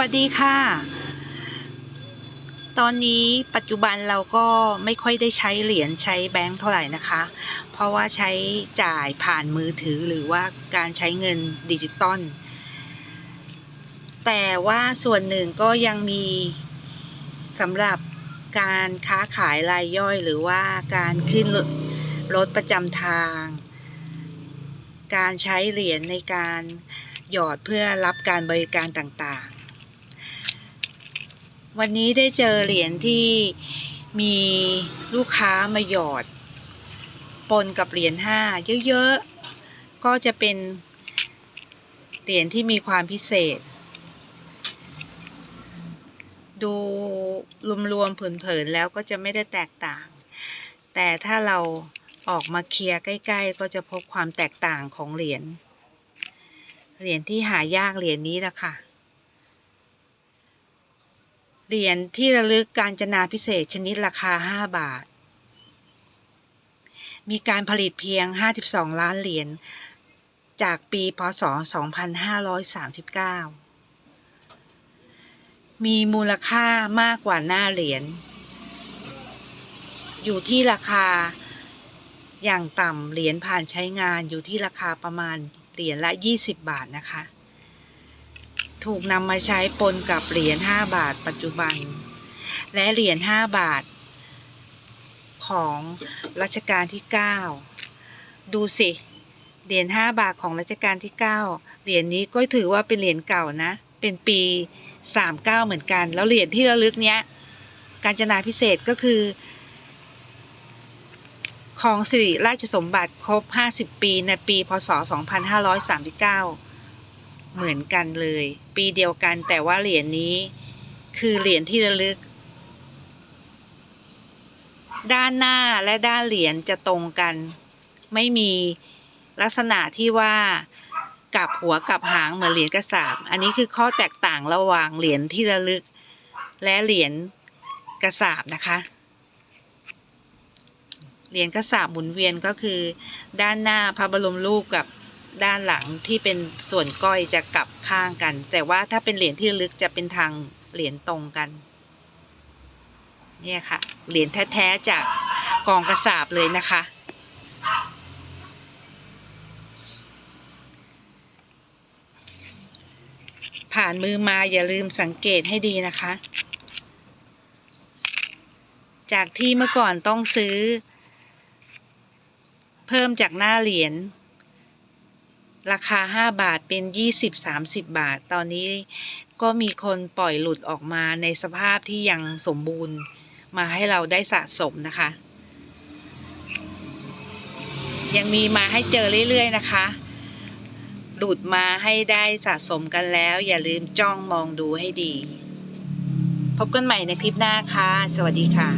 วัสดีค่ะ ตอนนี้ปัจจุบันเราก็ไม่ค่อยได้ใช้เหรียญใช้แบงค์เท่าไหร่นะคะ เพราะว่าใช้จ่ายผ่านมือถือหรือว่าการใช้เงินดิจิตอล แต่ว่าส่วนหนึ่งก็ยังมีสำหรับการค้าขายรายย่อยหรือว่าการขึ้นรถประจำทาง การใช้เหรียญในการหยอดเพื่อรับการบริการต่าง วันนี้ได้เจอเหรียญที่มีลูกค้ามาหยอด ปนกับเหรียญห้าเยอะๆ ก็จะเป็นเหรียญที่มีความพิเศษ ดูรวมๆเผินๆแล้วก็จะไม่ได้แตกต่าง แต่ถ้าเราออกมาเคลียร์ใกล้ๆ ก็จะพบความแตกต่างของเหรียญ เหรียญที่หายากเหรียญนี้ละค่ะ เหรียญที่ระลึกการจนาพิเศษชนิดราคา 5 บาท มีการผลิตเพียง 52 ล้านเหรียญจากปีพศ 2539 มีมูลค่ามากกว่าหน้าเหรียญ อยู่ที่ราคาอย่างต่ำเหรียญผ่านใช้งานอยู่ที่ราคาประมาณเหรียญละ 20 บาทนะคะ ถูกนำมาใช้ปนกับเหรียญ 5 บาทปัจจุบัน และเหรียญ 5 บาท ของรัชกาลที่ 9 ดูสิ เหรียญ 5 บาทของรัชกาลที่ 9 เหรียญนี้ก็ถือว่าเป็นเหรียญเก่านะ เป็นปี 39 เหมือนกัน แล้วเหรียญที่ระลึกเนี้ย การจนาพิเศษก็คือ ของสิริราชสมบัติครบ 50 ปีในปี พศ 2539 เหมือนกันเลย ปีเดียวกันแต่ว่าเหรียญนี้คือเหรียญที่ระลึก ด้านหน้าและด้านเหรียญจะตรงกัน ไม่มีลักษณะที่ว่ากลับหัวกลับหางเหมือนเหรียญกระสาบอันนี้คือข้อแตกต่างระหว่างเหรียญที่ระลึก และเหรียญกระสาบนะคะ เหรียญกระสาบหมุนเวียนก็คือ ด้านหน้าพระบรมรูปกับ ด้านหลังที่เป็นส่วนก้อยจะกลับข้างกัน แต่ว่าถ้าเป็นเหรียญที่ลึกจะเป็นทางเหรียญตรงกัน เนี่ยค่ะ เหรียญแท้ๆจากกองกระสาบเลยนะคะ ผ่านมือมาอย่าลืมสังเกตให้ดีนะคะ จากที่เมื่อก่อนต้องซื้อ เพิ่มจากหน้าเหรียญ ราคา 5 บาทเป็น 20-30 บาท ตอนนี้ก็มีคนปล่อยหลุดออกมาในสภาพที่ยังสมบูรณ์มาให้เราได้สะสมนะคะ ยังมีมาให้เจอเรื่อย ๆ นะคะหลุดมาให้ได้สะสมกันแล้ว อย่าลืมจ้องมองดูให้ดี พบกันใหม่ในคลิปหน้าค่ะ สวัสดีค่ะ